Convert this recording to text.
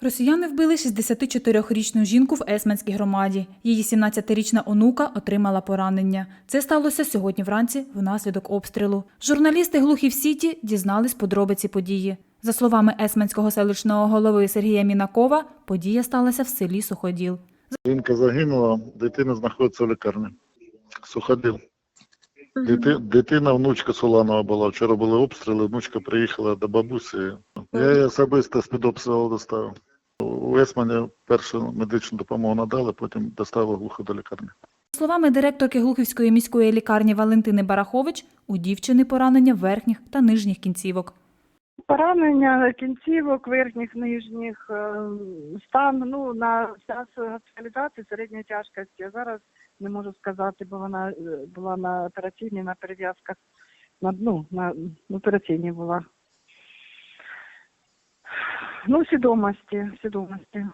Росіяни вбили 64-річну жінку в Есменській громаді. Її 17-річна онука отримала поранення. Це сталося сьогодні вранці внаслідок обстрілу. Журналісти Глухів Сіті дізнались подробиці події. За словами Есменського селищного голови Сергія Мінакова, подія сталася в селі Суходіл. Жінка загинула, дитина знаходиться в лікарні. Суходил. Дити, дитина, внучка Соланова була. Вчора були обстріли, внучка приїхала до бабусі. Я її особисто з під обстрілу доставив. У Есмані першу медичну допомогу надали, потім доставили глухо до лікарні. За словами директорки Глухівської міської лікарні Валентини Барахович, у дівчини поранення верхніх та нижніх кінцівок. Поранення кінцівок, верхніх, нижніх, е, стан ну, на час госпіталізації середньої тяжкості. Я зараз не можу сказати, бо вона е, була на операційній, на перев'язках, на, ну, на операційній була. Ну, свідомості, свідомості.